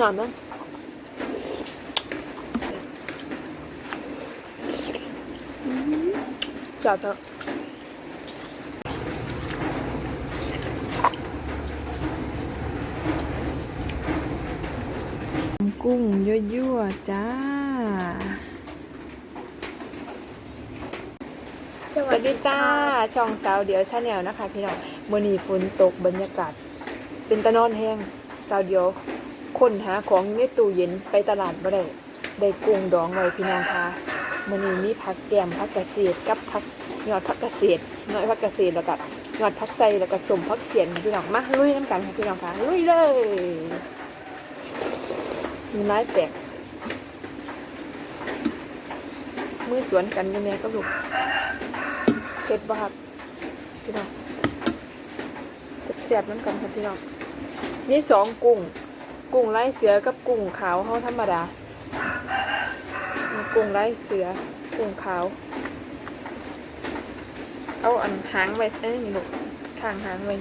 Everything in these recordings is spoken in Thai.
หนอนมั้งจัดเถอะกุ้งยั่วๆจ้า สวัสดีจ้า ช่องสาวเดียวชาแนลนะคะ พี่น้องมื่อนี้ฝนตกบรรยากาศ เป็นตะนอนแห้งสาวเดียว คนหาของในตู้เย็นไปตลาดบ่ได้ได้กุ้งดองไว้พี่น้องค่ะมื่อนี้มีผักแกมผักกระเสียดกับผักยอดผักกระเสียดน้อยผักกระเสียดแล้วก็ยอดผักไส้แล้วก็สมผักเสียนพี่น้องมาลุยน้ำกันค่ะพี่น้องค่ะลุยเลยมีไม้แตกมือสวนกันยังไงก็ลูกเผ็ดบ่ครับพี่น้องแซ่บๆน้ำกันครับพี่น้องมีสองกุ้ง กุ้งไร้เสือกับกุ้งขาวเขาธรรมดา กุ้งไร้เสือ กุ้งขาว เอาอันหางไว้เอ้ยนี่ลูกทางหางไว้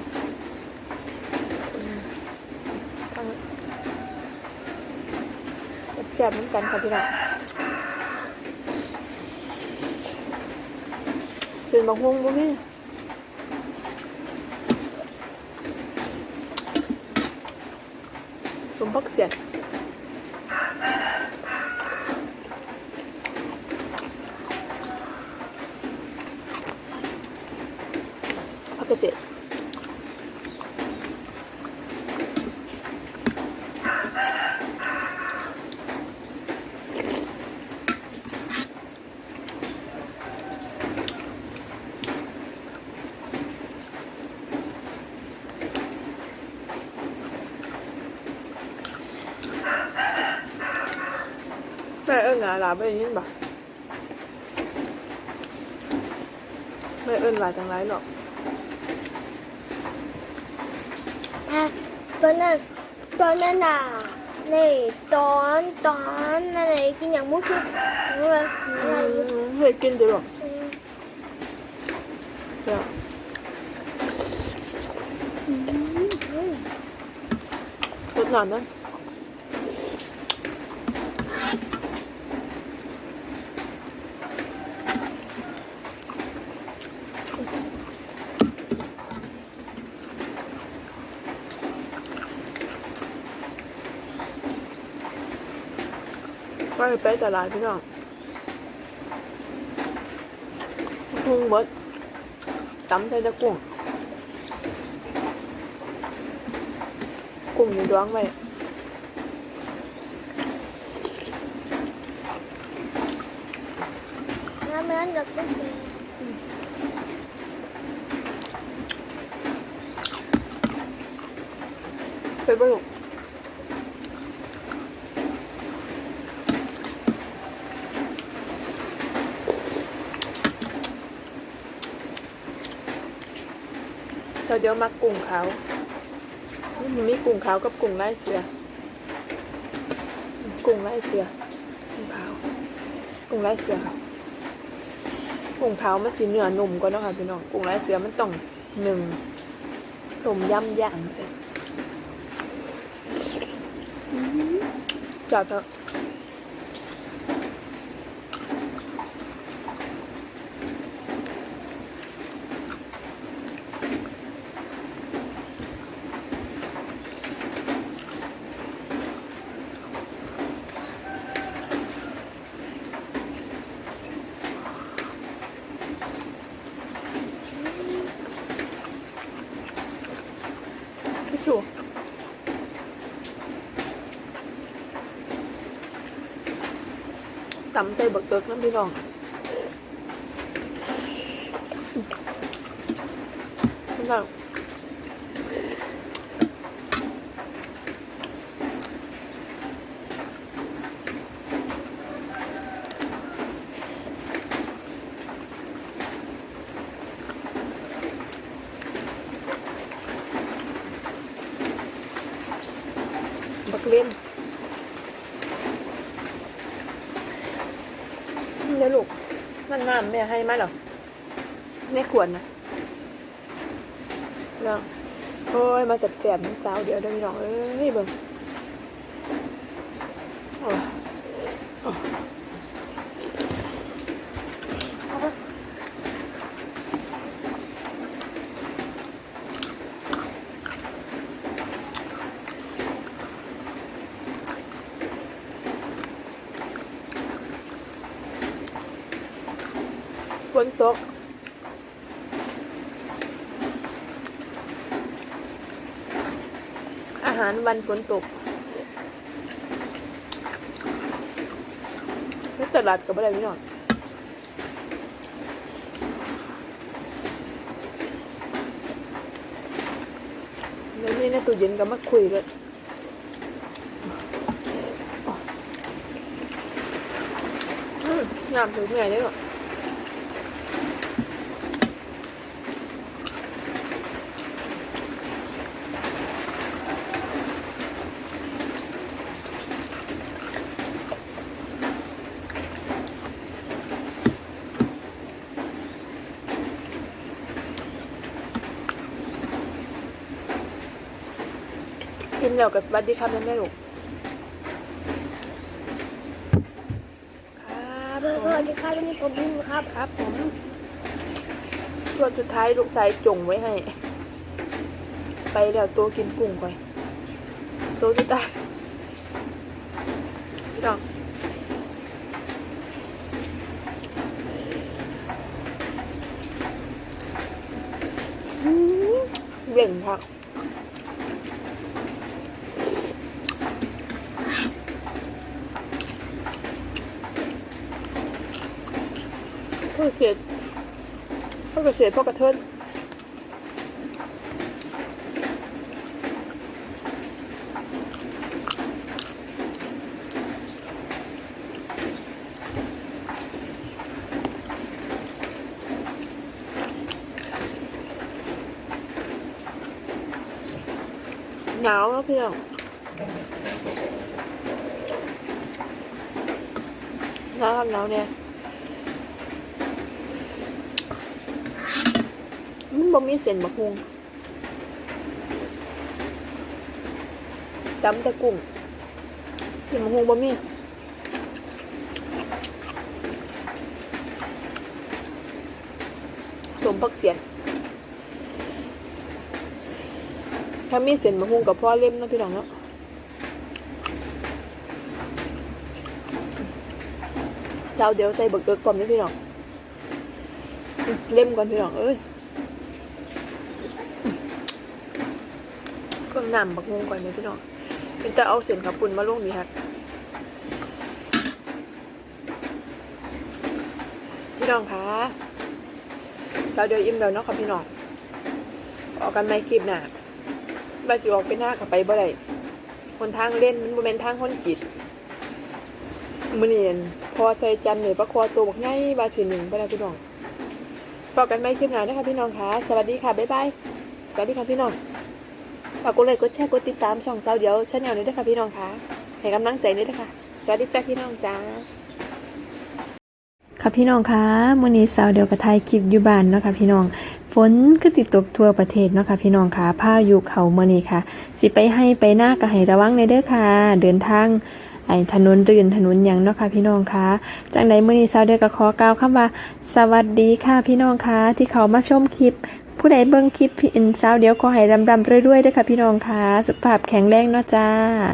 แซ่บๆน้ำกันครับพี่น้อง Xin bằng hôn luôn đi Xuống bắc xiệt 不写，不写。Ơn là làm cái gì bà Mẹ ơn là chẳng lấy lọ อะตอนนั้นตอนนั้นน่ะนี่ตอนตอนอะไรกินอย่างมุกคือเมื่อเมื่อ Hơi kinh được rồi อืม Được อืม Tốt ngon đó ว่า ไปตลาดพี่น้องกุ้งหมดจำใส่แต่กุ้งกุ้งอยู่ดวงไว้แล้วมันเราก็กินไปบ้าง เราเดี๋ยวมักกุ้งเขาวมันมีกุ้งขาวกับกุ้งไล่เสือ กุ้งไล่เสือ กุ้งขาว กุ้งไล่เสือค่ะ กุ้งขาวมันสีเนื้อนุ่มกว่าเนาะค่ะพี่น้อง กุ้งไล่เสือมันต้องหนึ่งต้มยำย่างเลยจัดเถอะ พี่ชูตำใจบักเบิกน้ำพี่น้องพี่น้องบักเล่นเดี๋ยวลูกนั่นน้ำแม่ให้ไหมเหรอแม่ควรนะแล้วโอ้ยมาจัดแสบน้ำสาวเดี๋ยวเดี๋ยวพี่น้องเอ้ยเบิ่ง ฝ นตกอาหารวันฝนตกนี่ตลาดกับอะไรนี่หน่อยแล้วนี่ในตู้เย็นก็มาคุยเลยอืมน้ำถึงเหนื่อยได้หรอ กินแล้วกับสวัสดีครับแม่แม่ลูกครับสวัสดีครับวันนี้ผมบิมครับครับผมตัวสุดท้ายลูกชายจงไว้ให้ ไปแล้วตัวกินกุ้งก่อนตัวสุดท้ายพี่น้องอืมเด่นครับ พ่อเกษตรพ่อเกษตรพ่อกระเทินหนาวแล้วเพี่น้องหนาวครับหนาวเนี่ย มัน บ่มีเส้นบักฮุงจำแต่กุ้งเส้นบักฮุงบ่มีสมพักเสียนถ้ามีเส้นบักฮุงกับพ่อเล่มนาะพี่น้องเนาะเจ้าเดี๋ยวใส่เบิกเอิกก่อนนะพี่น้อง เล่มก่อนพี่น้องเอ้ย เครื่องน้ำบักงงก่อนนะพี่น้องเป็นจะเอาเส้นขับปุ่นมาลงดีครับพี่น้องคะเช้าเดียวอิ่มแล้วเนาะค่ะพี่น้อง ออกกันไม่คลิปหน้าบาสิออกไปหน้ากับไปบ่ได้คนทางเล่นมันบ่แม่นทางคนกิดมื้อนี้อั่นพอใส่จันเลยประคอตัวบักใหญ่บาสิหนึ่งไปแล้วพี่น้องพอกกันไม่คลิปหน้านะคะพี่น้องคะสวัสดีค่ะบ๊ายบายสวัสดีค่ะพี่น้อง ฝากกดไลค์กดแชร์กดติดตามช่องสาวเดียวชาแนลนี้ด้วยค่ะพี่น้องคะให้กำลังใจนี้ด้วยค่ะสวัสดีจ้าพี่น้องจ้าค่ะพี่น้องคะมื้อนี้สาวเดียวกับไทยคลิปอยู่บ้านเนาะค่ะพี่น้อง ฝนก็สิตกทั่วประเทศเนาะค่ะพี่น้องค่ะพายุเข้ามื้อนี้ค่ะ สิไปให้ไปหน้าก็ให้ระวังในเด้อค่ะ เดินทางไอ้ถนนรื่นถนนยังเนาะค่ะพี่น้องค่ะจังใดมื้อนี้สาวเดียวก็ขอกล่าวคำว่า สวัสดีค่ะพี่น้องค่ะที่เขามาชมคลิป ผู้ใดเบิ่งคลิปพี่อินสาวเดียวขอให้รำๆรวยๆด้วยค่ะพี่น้องค่ะ สุขภาพแข็งแรงเนาะจ้า